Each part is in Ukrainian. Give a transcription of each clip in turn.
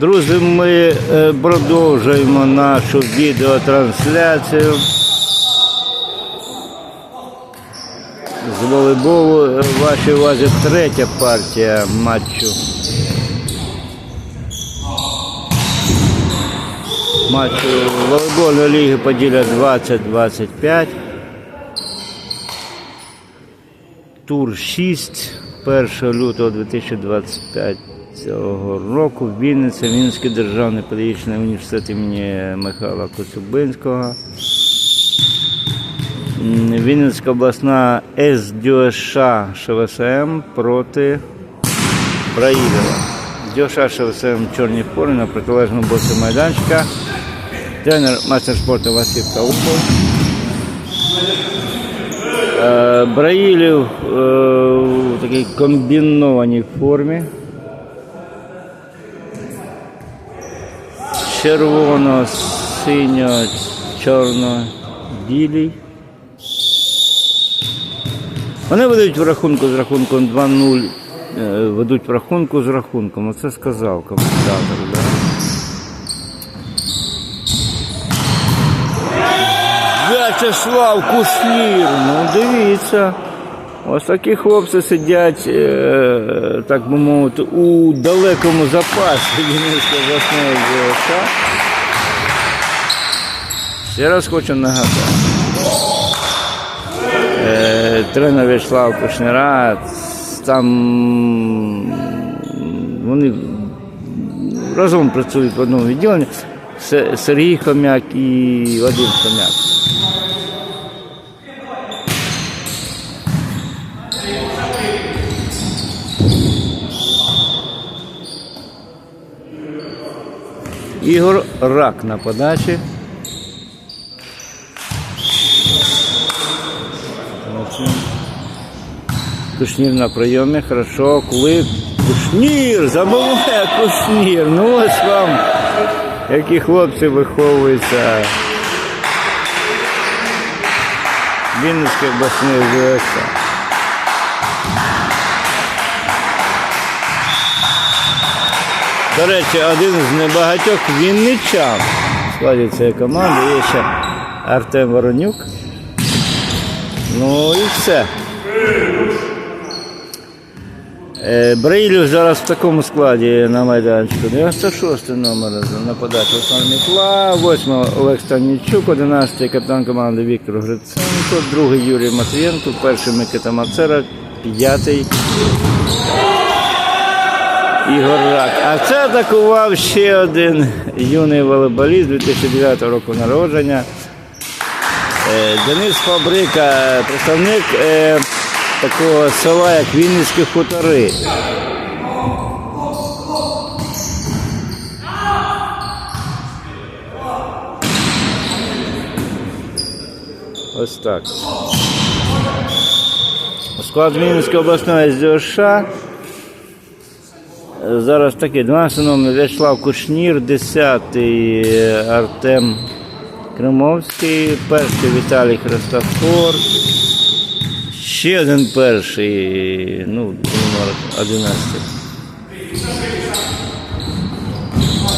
Друзі, ми е, продовжуємо нашу відеотрансляцію з волейболу. Е, Вашій увазі третя партія матчу. Матчу волейбольної ліги Поділля 20-25. Тур 6 1 лютого 2025 року Вінниця, Вінницький державний педагогічний університет імені Михайла Коцюбинського. Вінницька обласна СДЮШ ШВСМ проти Браїлова. СДЮШ ШВСМ в чорній формі на протилежному боці майданчика. Тренер майстер спорту Василь Каупов. Е, Браїлів е, у такій комбінованій формі. Червоно, синьо, чорно, білий. Вони ведуть в рахунку з рахунком 2-0. е, Ведуть в рахунку з рахунком. Оце сказав коментатор. Да? В'ячеслав Кушнір. Ну, дивіться. Ось такі хлопці сидять, е, так би мовити, у далекому запасі Вінницької обласної ЗСК. Ще раз хочу нагадати. Е, тренер В'ячеслав Кушнира, там вони разом працюють в одному відділенні. Сергій Хомяк і Вадим Хомяк. Ігор Рак на подачі. Кушнір на прийомі, хорошо, кулик. Кушнір, забуває Кушнір. Ну ось вам, які хлопці виховуються. Вінницької обласної ЗСК. До речі, один з небагатьох вінничан складі цієї команди є ще Артем Воронюк. Ну і все. Е, зараз в такому складі на майданчику. 96 номер на подачу Олександр Мітла, 8 Олег Станічук, 11 капітан команди Віктор Гриценко, другий Юрій Матвієнко, перший Микита Мацера, п'ятий Ігор Рак. А це атакував ще один юний волейболіст 2009 року народження. Е, Денис Фабрика, представник е, такого села, як Вінницькі хутори. Ось так. Склад Вінницької обласної СДОШ. Зараз таке 12 номер В'ячеслав Кушнір, 10-й Артем Кримовський, перший Віталій Христофор. Ще один перший, ну, номер 11.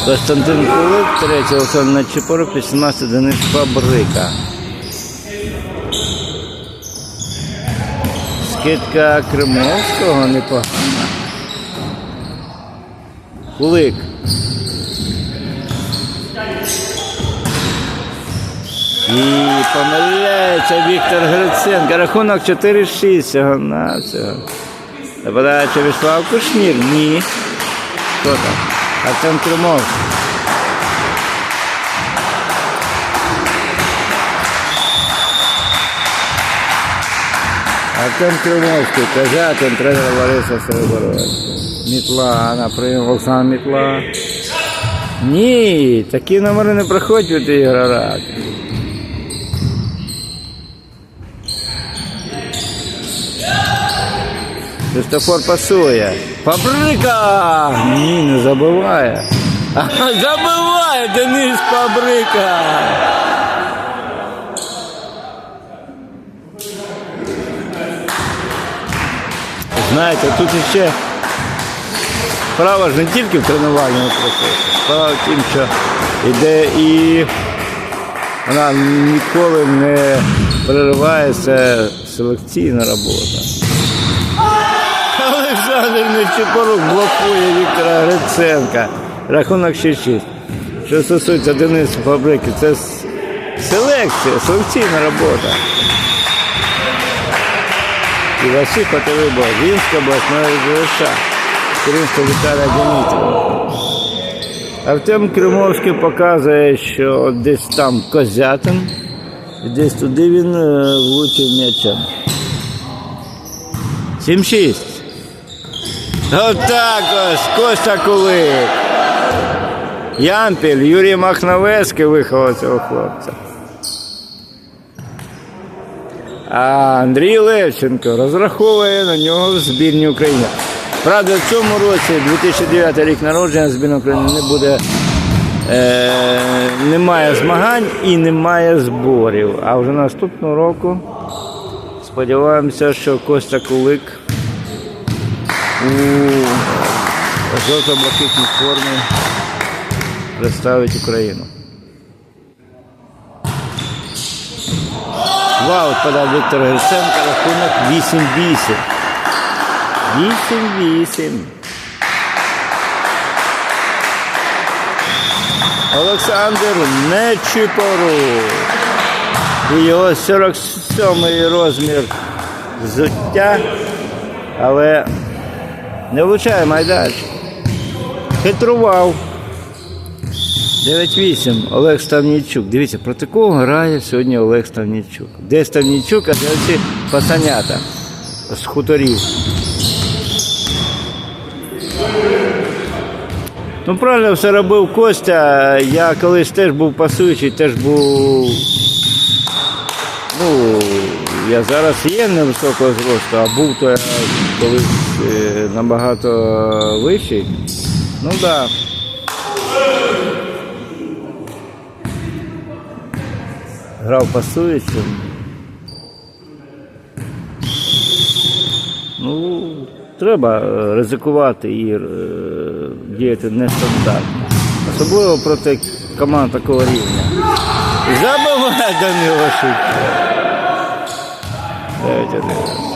Константин Кулик, третій Олександр Нечипоров, 18 Денис Фабрика. Скидка Кримовського непогана. Кулик. І помиляється Віктор Гриценко. Рахунок 4-6 всього на цього. Нападає Вячеслав Кушнір. Ні. Хто там? Артем Кримовський. Артем Кримовський, Козятин, тренер Лариса Сереборовська. Мітла, на прийом Олександр Мітла. Ні, такі номери не проходять від Ігора Рака. Христофор пасує. Фабрика! Ні, не забиває. А, забиває Денис Фабрика! Знаєте, тут ще справа ж не тільки в тренувальному процесі, справа в тім, що йде і вона ніколи не переривається селекційна робота. Олександр Нечипорук блокує Віктора Гриценка. Рахунок 6-6. Що стосується Дениса Фабрики, це селекція, селекційна робота. І Василь Патерибо, Вінська обласна РЗШ. Керівництво Віталія Демітрова. Артем Кримовський показує, що десь там Козятин, десь туди він е, влучив м'ячем. 7-6. Отак ось, Костя Кулик. Ямпіль, Юрій Махновецький виховав цього хлопця. А Андрій Левченко розраховує на нього в збірні України. Правда, в цьому році, 2009 рік народження, збірна України не буде, е, немає змагань і немає зборів. А вже наступного року сподіваємося, що Костя Кулик у жовто-блакитній формі представить Україну. Ваут подав Віктор Гриценко, рахунок 8-8. 8-8. Олександр Нечипорук. І його 47 розмір взуття, але не влучає майданчик. Хитрував. 9-8. Олег Ставнійчук. Дивіться, проти кого грає сьогодні Олег Ставнійчук. Де Ставнійчук, а де ці пацанята з хуторів. Ну, правильно все робив Костя. Я колись теж був пасуючий, теж був. Ну, я зараз є невисокого зросту, а був то я колись е, набагато вищий. Ну так. Да. Грав пасуючим. Ну, треба е, ризикувати і е, діяти нестандартно. Особливо проти команд такого рівня. Забиває Данило Шутко. 9-1.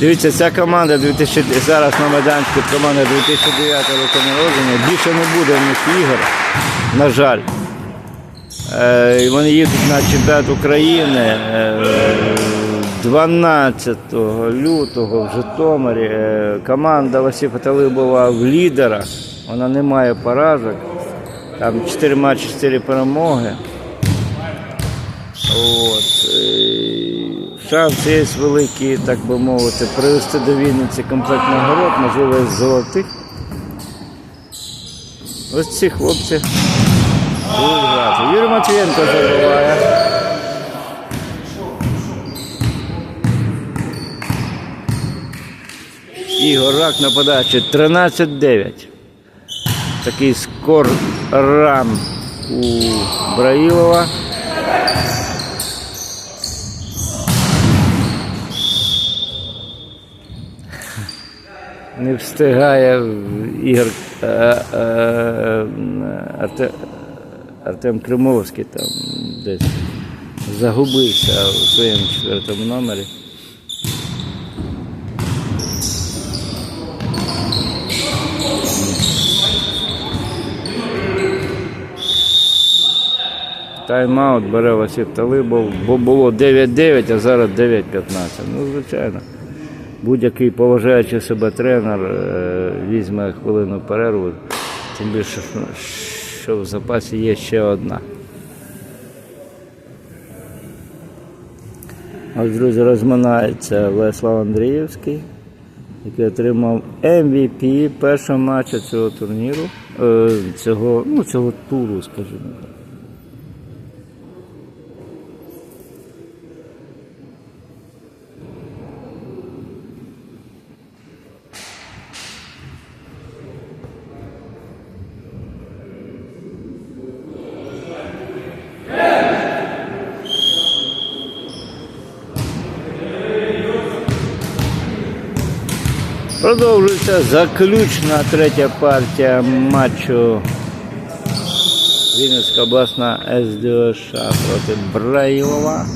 Дивіться, ця команда 2000, зараз на майданчику команда 2009 року народження. Більше не буде в них ігор, на жаль. Е, Вони їдуть на чемпіонат України е, 12 лютого в Житомирі. Е, Команда Васипа Талибова в лідерах. Вона не має поразок. Там 4 матчі, 4 перемоги. От. е, Шанс є великий, так би мовити, привезти до Вінниці комплект нагород, можливо, із золотих. Ось ці хлопці будуть грати. Матвієнко забиває. Ігор Рак на подачі 13-9. Такий скор ран у Браїлова. Не встигає Ігор е, е, Арте, Артем Кримовський там десь загубився у своєму четвертому номері. Тайм-аут бере Василь Талибов, бо було 9-9, а зараз 9-15. Ну, звичайно. Будь-який поважаючий себе тренер е, візьме хвилину перерву, тим більше, що- в запасі є ще одна. Ось, друзі, розминається Владислав Андріївський, який отримав MVP першого матчу цього турніру, е, цього, ну, цього туру, скажімо так. Продовжується заключна третя партія матчу Вінницька обласна СДОШ проти Браїлова.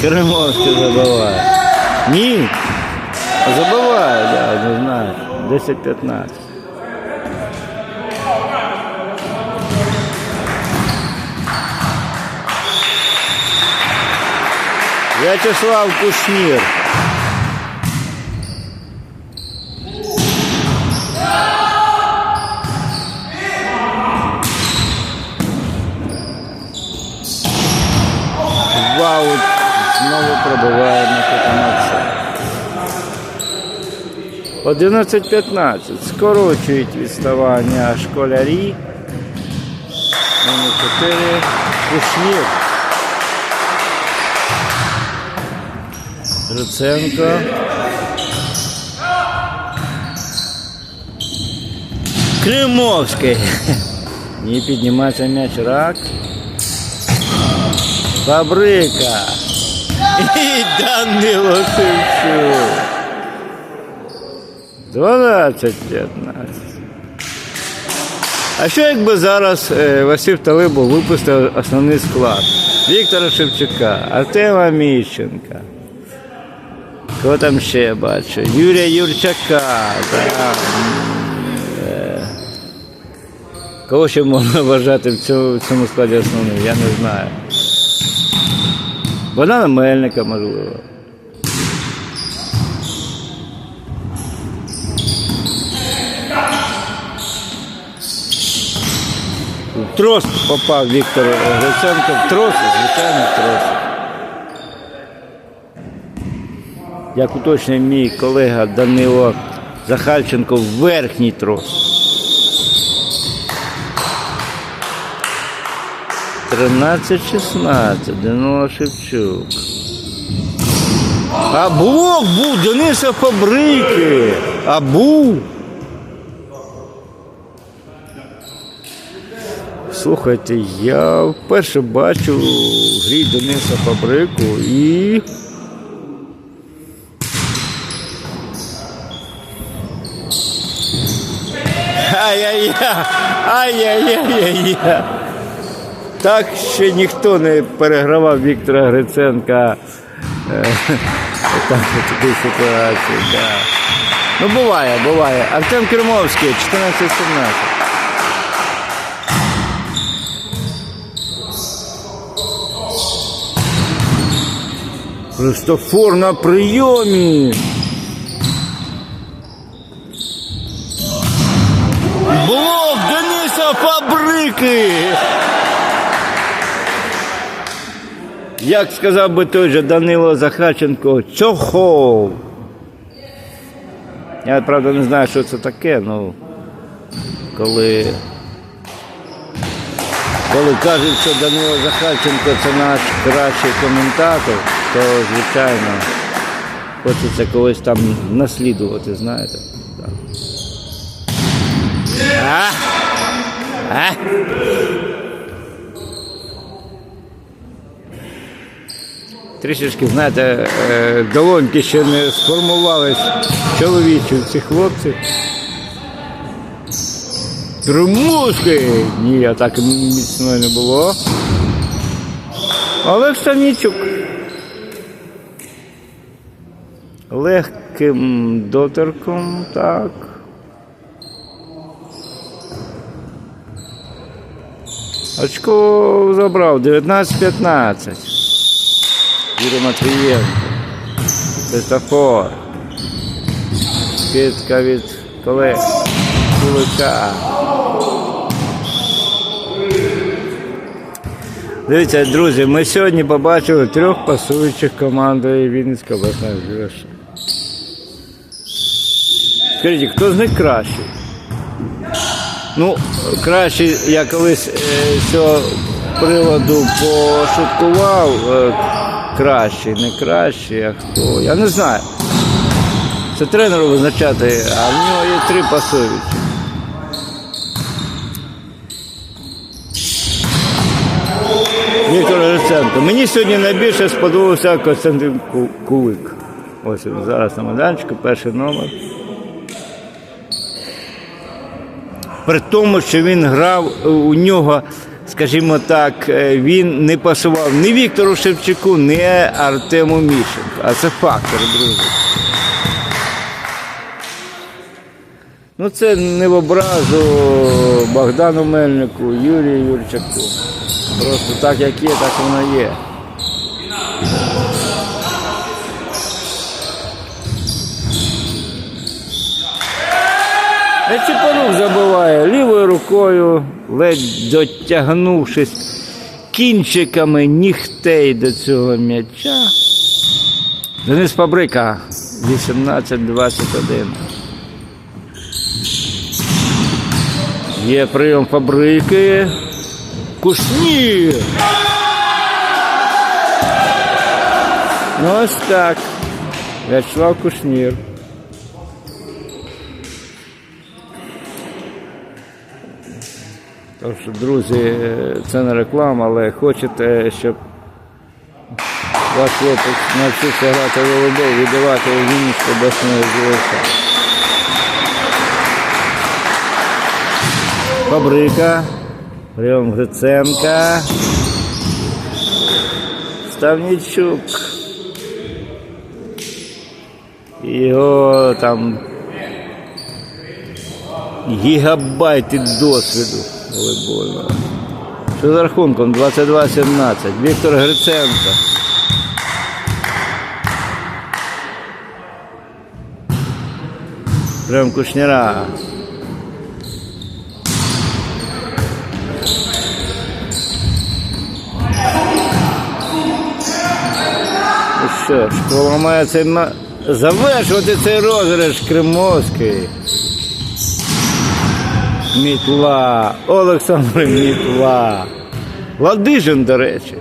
Кримовський забиває. Ні. Забиває, да, не знаю. 10-15. Вячеслав Кушнір. Ваут знову пробиває Микита Максим. 11-15. Скорочують відставання школярі. Номер 4. Кушнір. Гриценко. Кримовський. Не піднімається м'яч рак. Фабрика. І Данило Шевчук. 12-15. А що якби зараз е, Василь Талибов випустив основний склад? Віктора Шевчука, Артема Міщенка. Кого там ще бачу? Юрія Юрчака. Да. Е, Кого ще можна вважати в цьому, в цьому складі основним, я не знаю. Богдана Мельника, можливо. Трос попав Віктор Гриценко. Трос, звичайно, трос. Як уточнює мій колега Данило Захарченко, верхній трос. 13-16, Данило Шевчук. А блок був Дениса Фабрики. А був. Слухайте, я вперше бачу в грі Дениса Фабрику і. Ай-яй-яй! Ай-яй-яй-яй! Так ще ніхто не перегравав Віктора Гриценка е, такій ситуації. Да. Ну буває, буває. Артем Кримовський, 14-17. Христофор на прийомі. Блок Дениса Фабрики. Як сказав би той же Данило Захарченко, чохов. Я правда не знаю, що це таке, ну коли, коли кажуть, що Данило Захарченко це наш кращий коментатор, то звичайно хочеться когось там наслідувати, знаєте. А? А? Трішечки, знаєте, е, долоньки ще не сформувались чоловічі ці хлопці. Тримуски! Ні, а так міцно не було. Олег Станічук. Легким доторком, так. Очко забрав 19-15. Юрій Матвієнко. Христофор. Скидка від колег Кулика. Дивіться, друзі, ми сьогодні побачили трьох пасуючих командою Вінницька обласна збірша. Скажіть, хто з них кращий? Ну, краще я колись е, з цього приводу пошуткував. Кращий, не кращий, а хто. Я не знаю. Це тренеру визначати, а в нього є три пасовичі. Віктор Гриценко. Мені сьогодні найбільше сподобався Костянтин Ку- Кулик. Ось він зараз на майданчику, перший номер. При тому, що він грав у нього, скажімо так, е, він не пасував ні Віктору Шевчуку, ні Артему Міщенку. А це фактор, друзі. Ну, це не в образу Богдану Мельнику, Юрію Юрчаку. Просто так, як є, так воно є. Чепанук забиває лівою рукою, ледь дотягнувшись кінчиками нігтей до цього м'яча. Денис Фабрика 18-21. Є прийом фабрики. Кушнір. Ну ось так. Вячеслав Кушнір. Тож, друзі, це не реклама, але хочете, щоб ваш хлопець навчився грати в віддавати у Вінницьку обласної ЗВС. Фабрика, прийом Гриценка, Ставнічук. Його там гігабайти досвіду волейбольного. Що за рахунком 22-17. Віктор Гриценко. Прям кушняра. Ну що, школа має цей завершувати цей розіграш Кримовський. Мітла. Олександр Мітла. Ладижин, до речі.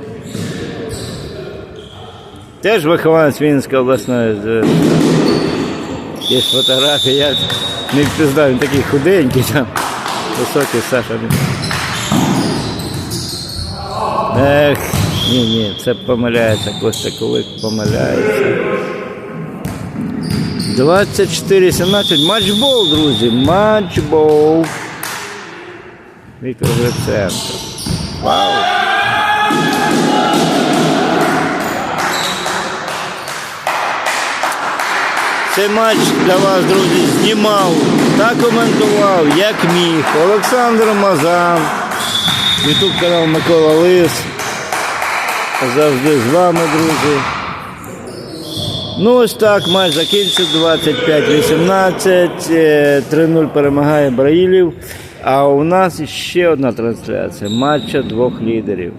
Теж вихованець Вінницької обласної. Є фотографії, я не впізнав, він такий худенький там. Високий Саша. Ех, ні, ні, це помиляється, Костя Кулик помиляється. 24-17. Матчбол, друзі. Матчбол. Віктор Гриценко. Вау. Цей матч для вас, друзі, знімав та коментував, як міг. Олександр Мазан. Ютуб канал Микола Лис. Завжди з вами, друзі. Ну, ось так, матч закінчився 25-18. Е, 3-0 перемагає Браїлів. А у нас ще одна трансляція матча двох лідерів.